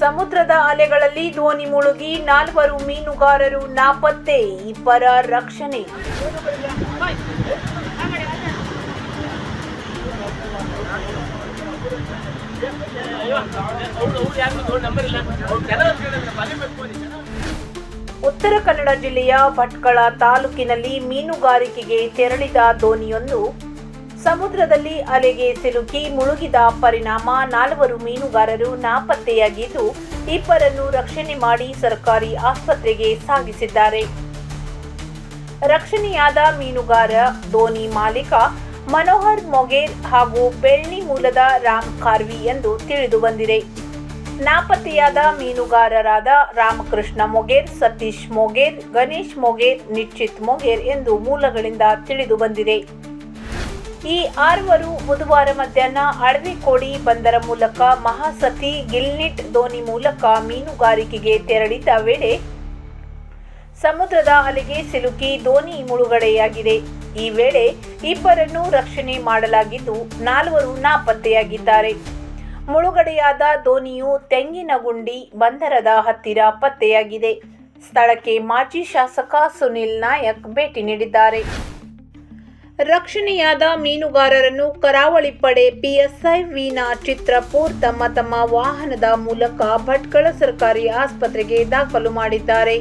ಸಮುದ್ರದ ಅಲೆಗಳಲ್ಲಿ ದೋಣಿ ಮುಳುಗಿ ನಾಲ್ವರು ಮೀನುಗಾರರು ನಾಪತ್ತೆ, ಇಬ್ಬರ ರಕ್ಷಣೆ. ಉತ್ತರ ಕನ್ನಡ ಜಿಲ್ಲೆಯ ಭಟ್ಕಳ ತಾಲೂಕಿನಲ್ಲಿ ಮೀನುಗಾರಿಕೆಗೆ ತೆರಳಿದ ದೋಣಿಯೊಂದು ಸಮುದ್ರದಲ್ಲಿ ಅಲೆಗೆ ಸಿಲುಕಿ ಮುಳುಗಿದ ಪರಿಣಾಮ ನಾಲ್ವರು ಮೀನುಗಾರರು ನಾಪತ್ತೆಯಾಗಿದ್ದು, ಇಬ್ಬರನ್ನು ರಕ್ಷಣೆ ಮಾಡಿ ಸರ್ಕಾರಿ ಆಸ್ಪತ್ರೆಗೆ ಸಾಗಿಸಿದ್ದಾರೆ. ರಕ್ಷಣೆಯಾದ ಮೀನುಗಾರ ದೋಣಿ ಮಾಲೀಕ ಮನೋಹರ್ ಮೊಗೇರ್ ಹಾಗೂ ಬೆಳ್ಳಿ ಮೂಲದ ರಾಮ್ ಖಾರ್ವಿ ಎಂದು ತಿಳಿದು ಬಂದಿದೆ. ನಾಪತ್ತೆಯಾದ ಮೀನುಗಾರರಾದ ರಾಮಕೃಷ್ಣ ಮೊಗೇರ್, ಸತೀಶ್ ಮೊಗೇರ್, ಗಣೇಶ್ ಮೊಗೇರ್, ನಿಶ್ಚಿತ್ ಮೊಗೇರ್ ಎಂದು ಮೂಲಗಳಿಂದ ತಿಳಿದು ಬಂದಿದೆ. ಈ ಆರ್ವರು ಬುಧವಾರ ಮಧ್ಯಾಹ್ನ ಅಳವಿಕೋಡಿ ಬಂದರ ಮೂಲಕ ಮಹಾಸತಿ ಗಿಲ್ನಿಟ್ ದೋಣಿ ಮೂಲಕ ಮೀನುಗಾರಿಕೆಗೆ ತೆರಳಿದ್ದ ವೇಳೆ ಸಮುದ್ರದ ಅಲೆಗೆ ಸಿಲುಕಿ ದೋಣಿ ಮುಳುಗಡೆಯಾಗಿದೆ. ಈ ವೇಳೆ ಇಬ್ಬರನ್ನು ರಕ್ಷಣೆ ಮಾಡಲಾಗಿದ್ದು ನಾಲ್ವರು ನಾಪತ್ತೆಯಾಗಿದ್ದಾರೆ. ಮುಳುಗಡೆಯಾದ ದೋಣಿಯು ತೆಂಗಿನಗುಂಡಿ ಬಂದರದ ಹತ್ತಿರ ಪತ್ತೆಯಾಗಿದೆ. ಸ್ಥಳಕ್ಕೆ ಮಾಜಿ ಶಾಸಕ ಸುನಿಲ್ ನಾಯಕ್ ಭೇಟಿ ನೀಡಿದ್ದಾರೆ. ರಕ್ಷಣೆಯಾದ ಮೀನುಗಾರರನ್ನು ಕರಾವಳಿ ಪಡೆ ಪಿಎಸ್ಐ ವೀನಾ ಚಿತ್ರಪೂರ್ ತಮ್ಮ ತಮ್ಮ ವಾಹನದ ಮೂಲಕ ಭಟ್ಕಳ ಸರ್ಕಾರಿ ಆಸ್ಪತ್ರೆಗೆ ದಾಖಲು ಮಾಡಿದ್ದಾರೆ.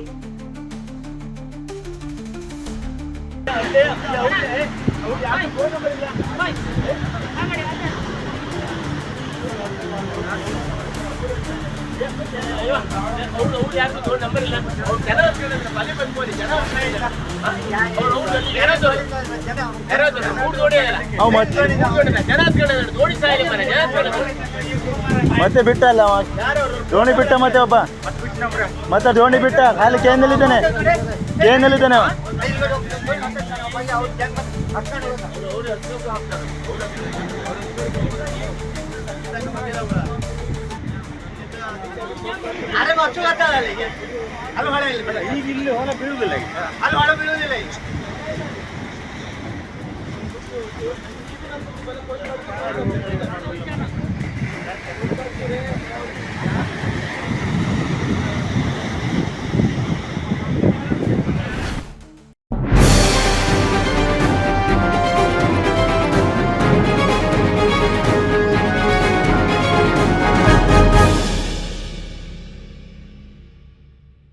ಮತ್ತೆ ಬಿಟ್ಟ ಅಲ್ಲ ಅವ? ದೋಣಿ ಬಿಟ್ಟ ಮತ್ತೆ ಒಬ್ಬ? ಮತ್ತೆ ದೋಣಿ ಬಿಟ್ಟ? ಖಾಲಿ ಕೇಂದ್ರಲ್ಲಿದ್ದಾನೆ ಕೇಂದ್ರಲ್ಲಿದ್ದಾನೆ ಅವ. ಅರೆ ಮಚ್ಚು ಗೊತ್ತಲ್ಲ ಅಲ್ಲಿಗೆ ಅಲ್ಲಿ ಹೊಳೆ ಇಲ್ಲಿ ಬೇಡ. ಈಗ ಇಲ್ಲಿ ಹೊಲ ಬೀಳುವುದಿಲ್ಲ ಈಗ. ಅಲ್ಲಿ ಹೊಳೆ ಬೀಳುವುದಿಲ್ಲ